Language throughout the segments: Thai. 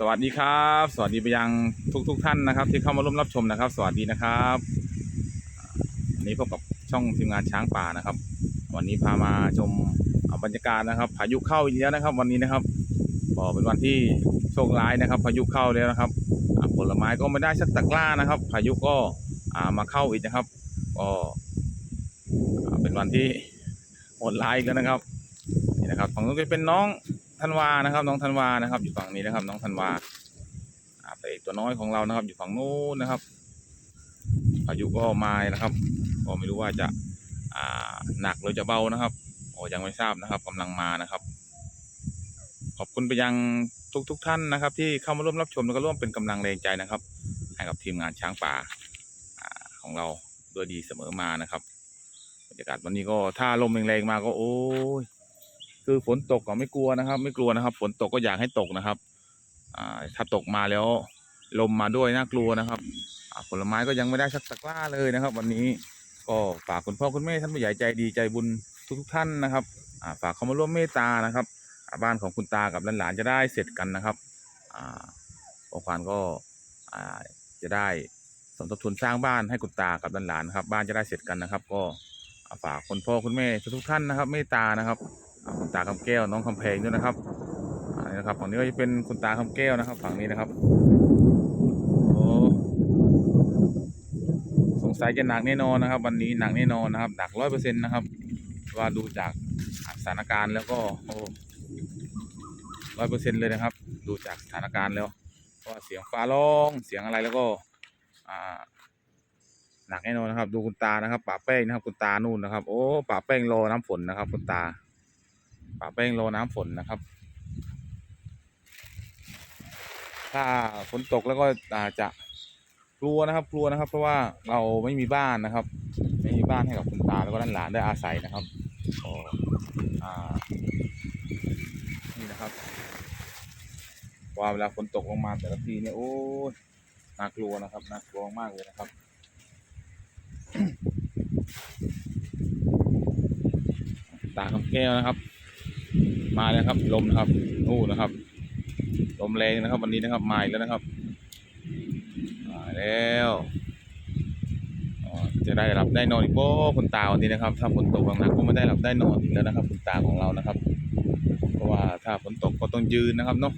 สวัสดีครับ สวัสดีไปยังทุกทุกๆท่านนะครับ ที่เข้ามาร่วมรับชมนะครับ สวัสดีนะครับวันนี้พบกับช่องทีมงานช้างป่านะครับ วันนี้พามาชมบรรยากาศนะครับ พายุเข้าอีกแล้วนะครับ วันนี้นะครับบอกเป็นวันที่โชคร้ายนะครับ พายุเข้าแล้วนะครับผลไม้ก็ไม่ได้สักตะกร้านะครับ พายุก็ามาเข้าอีกนะครับก็เป็นวันที่โหดร้ายกแล้วนะครับนี่นะครับฝั่งนู้นก็เป็นน้อง ธันวานะครับ น้องธันวานะครับ อยู่ฝั่งนี้นะครับ น้องธันวาอ่าพระเอกตัวน้อยของเรานะครับ อยู่ฝั่งนู้นนะครับพายุก็มานะครับก็ไม่รู้ว่าจะอ่าหนักหรือจะเบานะครับโอ้ยังไม่ทราบนะครับกำลังมานะครับ ขอบคุณไปยังทุกๆท่านนะครับ ที่เข้ามาร่วมรับชมแล้วก็ร่วมเป็นกำลังแรงใจนะครับ ให้กับทีมงานช้างป่าอ่าของเราด้วยดีเสมอมานะครับบรรยากาศวันนี้ก็ถ้าลมแรงๆมาก็โอ้ย คือฝนตกก็ไม่กลัวนะครับ ไม่กลัวนะครับ ฝนตกก็อยากให้ตกนะครับ อ่าถ้าตกมาแล้วลมมาด้วยน่ากลัวนะครับผลไม้ก็ยังไม่ได้สักตะกร้าเลยนะครับ วันนี้ก็ฝากคุณพ่อคุณแม่ท่านผู้ใหญ่ใจดีใจบุญทุกๆท่านนะครับฝากเขามาร่วมเมตตานะครับบ้านของคุณตากับหลานๆจะได้เสร็จกันนะครับอ่าของขวัญก็จะได้สมทบทุนสร้างบ้านให้คุณตากับหลานๆครับ บ้านจะได้เสร็จกันนะครับ ก็ฝากคุณพ่อคุณแม่ทุกท่านนะครับ เมตตานะครับ คุณตาคำแก้วน้องคำเพลงด้วยนะครับอ่านี่นะครับฝั่งนี้ก็จะเป็นคุณตาคำแก้วนะครับ ฝั่งนี้นะครับโอ้สงสัยจะหนักแน่นอนนะครับ วันนี้หนักแน่นอนนะครับหนักร้อยเปอร์เซ็นต์นะครับ ว่าดูจากสถานการณ์แล้วก็โอ้ร้อยเปอร์เซ็นต์เลยนะครับ ดูจากสถานการณ์แล้วเพราะว่าเสียงฟ้าร้องเสียงอะไรแล้วก็อ่าหนักแน่นอนนะครับ ดูคุณตานะครับป่าแป้งนะครับ คุณตานู่นนะครับ โอ้ป่าแป้งรอน้ำฝนนะครับ คุณตา ป่าแป้งรอน้ำฝนนะครับ ถ้าฝนตกแล้วก็อาจจะกลัวนะครับ กลัวนะครับ เพราะว่าเราไม่มีบ้านนะครับ ไม่มีบ้านให้กับคุณตาแล้วก็หลานได้อาศัยนะครับก็อ่านี่นะครับว่าเวลาฝนตกลงมาแต่ละทีเนี่ยโอ้ยน่ากลัวนะครับน่ากลัวมากเลยนะครับตาคำแก้วนะครับ มาแล้วครับ ลมนะครับนู่นนะครับ ลมแรงนะครับ วันนี้นะครับมาอีกแล้วนะครับมาแล้วจะได้หลับได้นอนอีกโอ้คุณตาวันนี้นะครับ ถ้าฝนตกหนักๆก็ไม่ได้หลับได้นอนอีกแล้วนะครับ คุณตาของเรานะครับ เพราะว่าถ้าฝนตกก็ต้องยืนนะครับเนาะ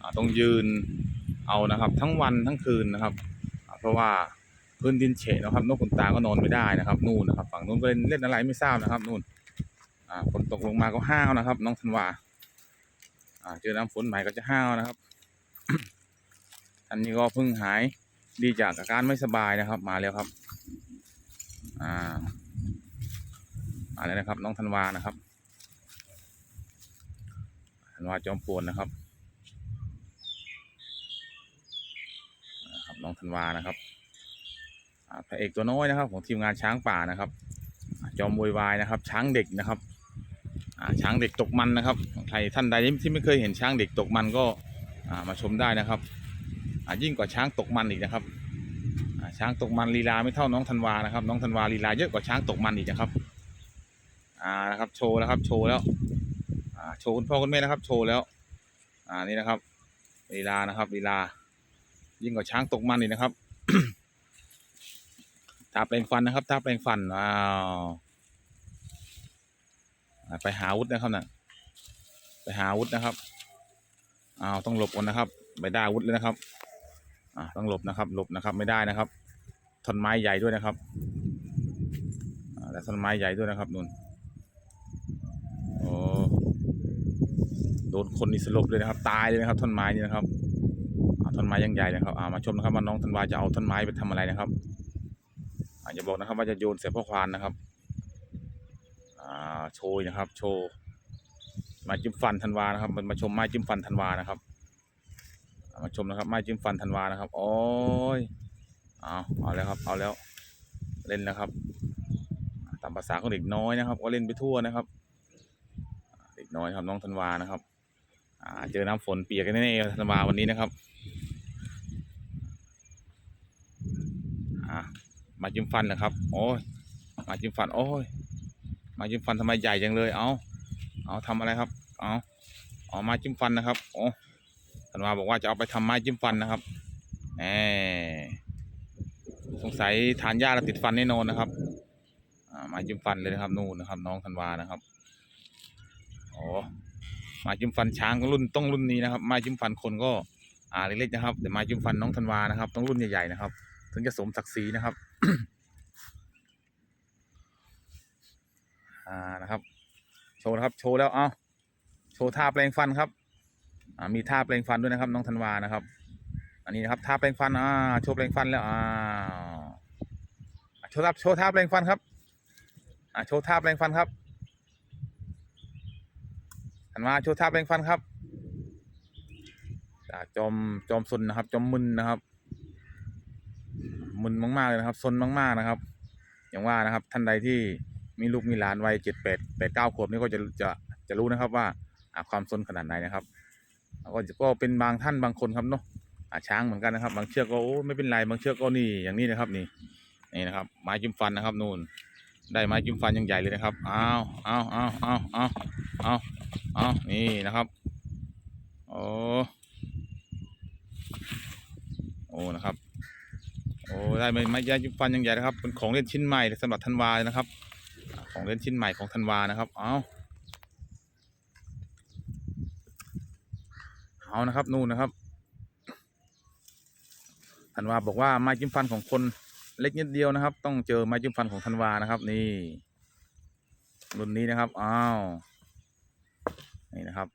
อ่าต้องยืนเอานะครับ ทั้งวันทั้งคืนนะครับ เพราะว่าพื้นดินเฉะนะครับนกคุณตาก็นอนไม่ได้นะครับ นู่นนะครับ ฝั่งนู้นก็เล่นเล่นอะไรไม่ทราบนะครับ นู่น ฝนตกลงมาก็ห้าวนะครับ น้องธันวาเจอน้ำฝนใหม่ก็จะห้าวนะครับอันนี้ก็เพิ่งหายดีจากอาการไม่สบายนะครับ มาแล้วครับ อ่ามาแล้วนะครับ น้องธันวานะครับธันวาจอมปวนนะครับนะครับน้องธันวานะครับพระเอกตัวน้อยนะครับ ของทีมงานช้างป่านะครับ จอมโวยวายนะครับ ช้างเด็กนะครับ ช้างเด็กตกมันนะครับ ใครท่านใดที่ไม่เคยเห็นช้างเด็กตกมันก็มาชมได้นะครับยิ่งกว่าช้างตกมันอีกนะครับช้างตกมันลีลาไม่เท่าน้องธันวานะครับ น้องธันวาลีลาเยอะกว่าช้างตกมันอีกนะครับอ่านะครับโชว์แล้วครับ โชว์แล้วอ่าโชว์คุณพ่อคุณแม่นะครับ โชว์แล้วอ่านี่นะครับลีลานะครับลีลา ยิ่งกว่าช้างตกมันอีกนะครับทาแปรงฟันนะครับทาแปรงฟันว้าว ไปหาอาวุธนะครับน่ะไปหาอาวุธนะครับอ้าวต้องหลบก่อนนะครับไม่ได้อาวุธเลยนะครับอ่าต้องหลบนะครับ หลบนะครับไม่ได้นะครับท่อนไม้ใหญ่ด้วยนะครับอ่าและท่อนไม้ใหญ่ด้วยนะครับนุ่นโอ้โดนคนนี่สลบเลยนะครับ ตายเลยนะครับท่อนไม้นี่นะครับอ่าท่อนไม้ยังใหญ่นะครับอ่ามาชมนะครับว่าน้องธันวาจะเอาท่อนไม้ไปทำอะไรนะครับอาจจะบอกนะครับว่าจะโยนเสียพ่อควานนะครับ โชยนะครับ โชว์ไม้จิ้มฟันธันวานะครับมันมาชมไม้จิ้มฟันธันวานะครับ มาชมนะครับ ไม้จิ้มฟันธันวานะครับโอ้ยเอาเอาแล้วครับ เอาแล้ว เล่นแล้วครับอ่าตามภาษาของเด็กน้อยนะครับ ก็เล่นไปทั่วนะครับ เด็กน้อยครับน้องธันวานะครับอ่าเจอน้ำฝนเปียกแน่ๆธันวาวันนี้นะครับอ่ามาจิ้มฟันเหรอครับ โอ้ยมาจิ้มฟัน โอ้ย มาจิ้มฟันทำไมใหญ่จังเลย เอาเอาทำอะไรครับ เอาเอามาจิ้มฟันนะครับโอ้ธันนว่าบอกว่าจะเอาไปทำไม้จิ้มฟันนะครับแหมสงสัยทานหญ้าแล้วติดฟันแน่นอนนะครับอ่าไม้จิ้มฟันเลยนะครับนู่นนะครับ น้องธันวานะครับโอ้ไม้จิ้มฟันช้างก็รุ่นต้องรุ่นนี้นะครับไม้จิ้มฟันคนก็อ่าเล็กๆนะครับแต่ไม้จิ้มฟันน้องธันวานะครับ ต้องรุ่นใหญ่ๆนะครับ ถึงจะสมศักดิ์ศรีนะครับ อ่านะครับ โชว์นะครับ โชว์แล้วเอาโชว์ท่าแปลงฟันครับ อ่ามีท่าแปลงฟันด้วยนะครับ น้องธันวานะครับ อันนี้นะครับท่าแปลงฟันอ่าโชว์แปลงฟันแล้วอ่าโชว์ท่าโชว์ท่าแปลงฟันครับ อ่าโชว์ท่าแปลงฟันครับธันวาโชว์ท่าแปลงฟันครับจอมจอมซนนะครับ จอมมึนนะครับ มึนมากๆเลยนะครับซนมากๆนะครับ อย่างว่านะครับท่านใดที่ มีลูกมีหลานวัยเจ็ดแปดแปดเก้าขวบนี่ก็จะจะจะรู้นะครับว่าความซนขนาดไหนนะครับแล้วก็ก็เป็นบางท่านบางคนครับเนาะช้างเหมือนกันนะครับ บางเชือกก็โอ้ไม่เป็นไรบางเชือกก็นี่อย่างนี้นะครับนี่นี่นะครับไม้จิ้มฟันนะครับนู่นได้ไม้จิ้มฟันยังใหญ่เลยนะครับอ้าวอ้าวอ้าวอ้าวอ้าวอ้าวอ้าวนี่นะครับโอ้โอ้นะครับโอ้ได้ไม้ไม้จิ้มฟันยังใหญ่นะครับเป็นของเล่นชิ้นใหม่สำหรับธันวานะครับ ของเล่นชิ้นใหม่ของธันวานะครับ เอาเอานะครับ นู่นนะครับธันวาบอกว่าไม้จิ้มฟันของคนเล็กนิดเดียวนะครับ ต้องเจอไม้จิ้มฟันของธันวานะครับ นี่รุ่นนี้นะครับอ้าวนี่นะครับ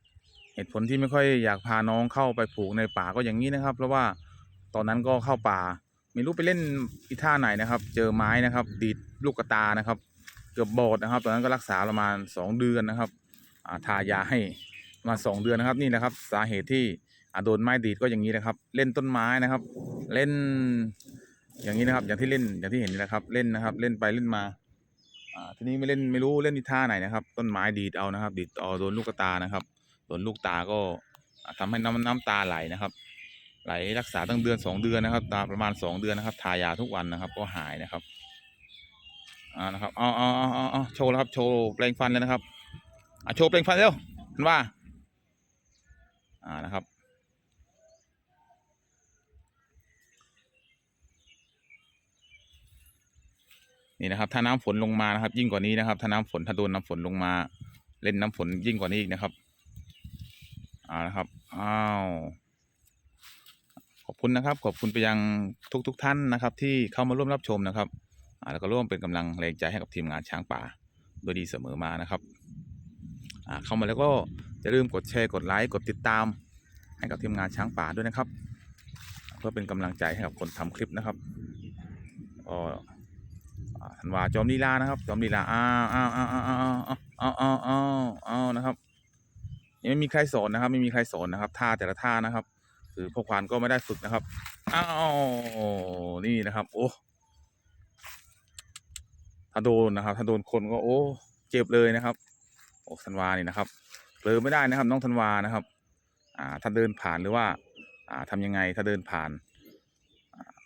เหตุผลที่ไม่ค่อยอยากพาน้องเข้าไปปลูกในป่าก็อย่างนี้นะครับ เพราะว่าตอนนั้นก็เข้าป่า ไม่รู้ไปเล่นอีท่าไหนนะครับ เจอไม้นะครับ ดีดลูกกระตานะครับ เกือบบอดนะครับ ตอนนั้นก็รักษาประมาณสองเดือนนะครับอาทายาให้มาสองเดือนนะครับนี่นะครับ สาเหตุที่อาโดนไม้ดีดก็อย่างนี้นะครับ เล่นต้นไม้นะครับ เล่นอย่างนี้นะครับ อย่างที่เล่นอย่างที่เห็นนี่นะครับ เล่นนะครับ เล่นไปเล่นมาทีนี้ไม่เล่นไม่รู้เล่นนิท่าไหนนะครับ ต้นไม้ดีดเอานะครับ ดีดเอาโดนลูกตานะครับโดนลูกตาก็อ่าทำให้น้ำน้ำตาไหลนะครับ ไหลรักษาตั้งเดือนสองเดือนนะครับ ตาประมาณสองเดือนนะครับ ทายาทุกวันนะครับ ก็หายนะครับ อ่านะครับเอาเอาเอาเอาเอโชว์แล้วครับ โชว์แปลงฟันเลยนะครับอ่าโชว์แปลงฟันเร็วมันว่า อ่านะครับนี่นะครับถ้าน้ำฝนลงมานะครับ ยิ่งกว่านี้นะครับถ้าน้ำฝนถ้าโดนน้ำฝนลงมา เล่นน้ำฝนยิ่งกว่านี้อีกนะครับอ่านะครับอ้าวขอบคุณนะครับ ขอบคุณไปยังทุกทุกๆท่านนะครับ ที่เข้ามาร่วมรับชมนะครับ แล้วก็ร่วมเป็นกำลังแรงใจให้กับทีมงานช้างป่าโดยดีเสมอมานะครับเข้ามาแล้วก็อย่าลืมกดแชร์กดไลค์กดติดตาม ให้กับทีมงานช้างป่าด้วยนะครับ เพื่อเป็นกำลังใจให้กับคนทำคลิปนะครับก็อ่าธันวาจอมลีลานะครับ จอมลีลาอ้าวอ้าวอ้าวอ้าวอ้าวอ้าวอ้าวอ้าวอ้าวนะครับยังไม่มีใครสอนนะครับ ไม่มีใครสอนนะครับท่าแต่ละท่านะครับ คือพวกควานก็ไม่ได้ฝึกนะครับอ้าวนี่นะครับ โอ้ ถ้าโดนนะครับ ถ้าโดนคนก็โอ้เจ็บเลยนะครับ โอ้ธันวานี่นะครับเลอไม่ได้นะครับ น้องธันวานะครับ อ่าถ้าเดินผ่านหรือว่า อ่าทำยังไงถ้าเดินผ่าน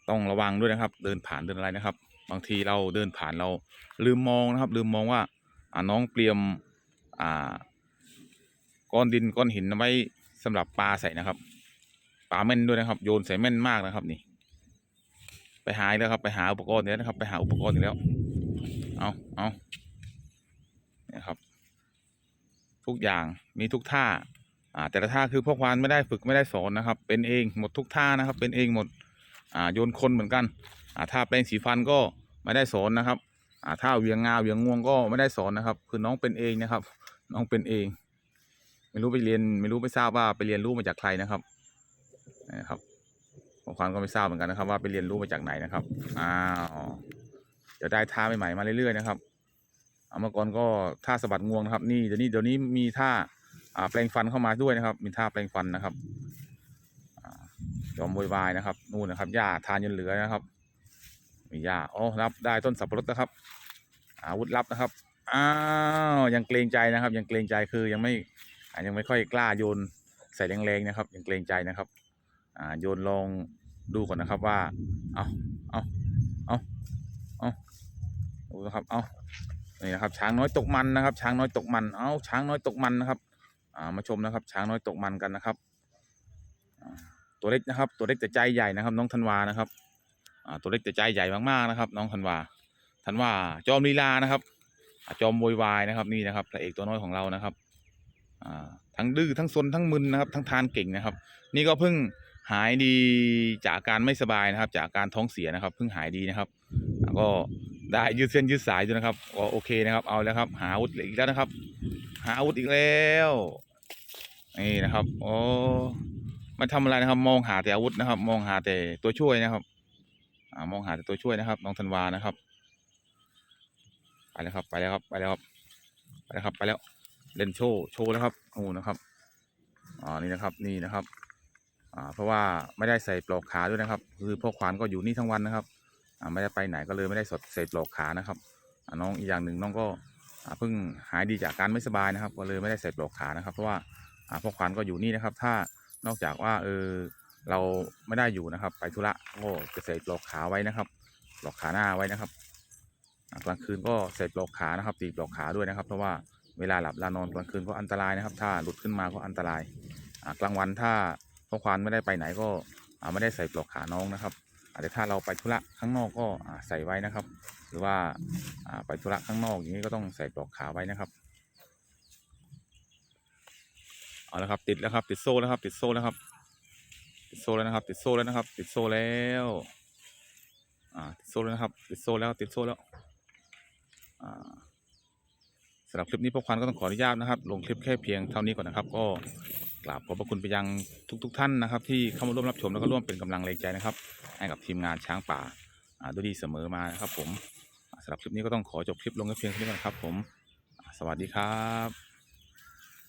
ต้องระวังด้วยนะครับ เดินผ่านเดินอะไรนะครับ บางทีเราเดินผ่านเราลืมมองนะครับ ลืมมองว่าอ่าน้องเตรียมอ่าก้อนดินก้อนหินไว้สำหรับปลาใส่นะครับปลาแม่นด้วยนะครับ โยนใส่แม่นมากนะครับนี่ ไปหาอีกแล้วครับ ไปหาอุปกรณ์อีกแล้นะครับ ไปหาอุปกรณ์อีกแล้ว เอาเอาเนี่ยครับ ทุกอย่างมีทุกท่า อ่า แต่ละท่าคือพ่อควานไม่ได้ฝึกไม่ได้สอนนะครับ เป็นเองหมดทุกท่านะครับ เป็นเองหมด อ่าโยนคนเหมือนกัน อ่าท่าแปลงสีฟันก็ไม่ได้สอนนะครับ อ่าท่าเวียงงาเวียงงวงก็ไม่ได้สอนนะครับ คือน้องเป็นเองนะครับ น้องเป็นเอง ไม่รู้ไปเรียน ไม่รู้ไม่ทราบว่าไปเรียนรู้มาจากใครนะครับนะครับพ่อควานก็ไม่ทราบเหมือนกันนะครับ ว่าไปเรียนรู้มาจากไหนนะครับอ้าว เดี๋ยวได้ท่าใหม่ๆมาเรื่อยๆนะครับเอามื่อก่อนก็ท่าสะบัดงวงนะครับ นี่เดี๋ยวนี้เดี๋ยวนี้มีท่าแปลงฟันเข้ามาด้วยนะครับ มีท่าแปลงฟันนะครับจอมวยวายนะครับนู่นนะครับหญ้าทานจนเหลือนะครับ มีหญ้าโอ้รับได้ต้นสับปะรดนะครับ อาวุธลับนะครับอ้าวยังเกรงใจนะครับ ยังเกรงใจคือยังไม่ยังไม่ค่อยกล้าโยนใส่แรงๆนะครับ ยังเกรงใจนะครับ อ่าโยนลองดูก่อนนะครับว่า เอาเอาเอา นะครับ เอานี่นะครับ ช้างน้อยตกมันนะครับ ช้างน้อยตกมัน เอาช้างน้อยตกมันนะครับ อ่า มาชมนะครับ ช้างน้อยตกมันกันนะครับ ตัวเล็กนะครับ ตัวเล็กแต่ใจใหญ่นะครับ น้องธันวานะครับ อ่า ตัวเล็กแต่ใจใหญ่มากๆนะครับ น้องธันวาธันวาจอมลีลานะครับจอมโวยวายนะครับ นี่นะครับพระเอกตัวน้อยของเรานะครับ อ่า ทั้งดื้อทั้งซนทั้งมึนนะครับ ทั้งทานเก่งนะครับ นี่ก็เพิ่งหายดีจากอาการไม่สบายนะครับ จากอาการท้องเสียนะครับเพิ่งหายดีนะครับอ่าก็ ได้ยืดเส้นยืดสายด้วยนะครับโอเคนะครับ เอาแล้วครับ หาอาวุธอีกแล้วนะครับ หาอาวุธอีกแล้วนี่นะครับโอ้ม่ทำอะไรนะครับ มองหาแต่อาวุธนะครับ มองหาแต่ตัวช่วยนะครับ อ่ามองหาแต่ตัวช่วยนะครับน้องธันวานะครับไปแล้วครับ ไปแล้วครับไปแล้วครับไปแล้วครับไปแล้วเล่นโชว์โชว์แล้วครับโอ้นะครับอ่านี่นะครับนี่นะครับ อ่าเพราะว่าไม่ได้ใส่ปลอกขาด้วยนะครับ คือพ่อขวานก็อยู่นี่ทั้งวันนะครับ ไม่ได้ไปไหนก็เลยไม่ได้สดใส่ปลอกขานะครับน้องอีกอย่างหนึ่งน้องก็เพิ่งหายดีจากการไม่สบายนะครับ ก็เลยไม่ได้ใส่ปลอกขานะครับ เพราะว่าพ่อขวานก็อยู่นี่นะครับ ถ้านอกจากว่าเออเราไม่ได้อยู่นะครับ ไปธุระก็จะใส่ปลอกขาไว้นะครับปลอกขาหน้าไว้นะครับกลางคืนก็ใส่ปลอกขานะครับ ตีปลอกขาด้วยนะครับ เพราะว่าเวลาหลับลานอนกลางคืนก็อันตรายนะครับ ถ้าหลุดขึ้นมาก็อันตรายกลางวันถ้าพ่อควานไม่ได้ไปไหนก็ไม่ได้ใส่ปลอกขาน้องนะครับ แต่ถ้าเราไปธุระข้างนอกก็ใส่ไว้นะครับ หรือว่าไปธุระข้างนอกอย่างนี้ก็ต้องใส่ปลอกขาไว้นะครับเอาละครับติดแล้วครับ ติดโซ่แล้วครับ ติดโซ่แล้วครับ ติดโซ่แล้วนะครับ ติดโซ่แล้วนะครับ ติดโซ่แล้วอ่าติดโซ่แล้วนะครับ ติดโซ่แล้วติดโซ่แล้วอ่าสำหรับคลิปนี้พวกควันก็ต้องขออนุญาตนะครับ ลงคลิปแค่เพียงเท่านี้ก่อนนะครับ ก็กราบขอบพระคุณไปยังทุก ๆ ท่านนะครับ ที่เข้ามาร่วมรับชมแล้วก็ร่วมเป็นกำลังแรงใจนะครับ ให้กับทีมงานช้างป่าด้วยดีเสมอมานะครับผมสำหรับคลิปนี้ก็ต้องขอจบคลิปลงแค่เพียงเท่านี้ก่อนครับผม สวัสดีครับ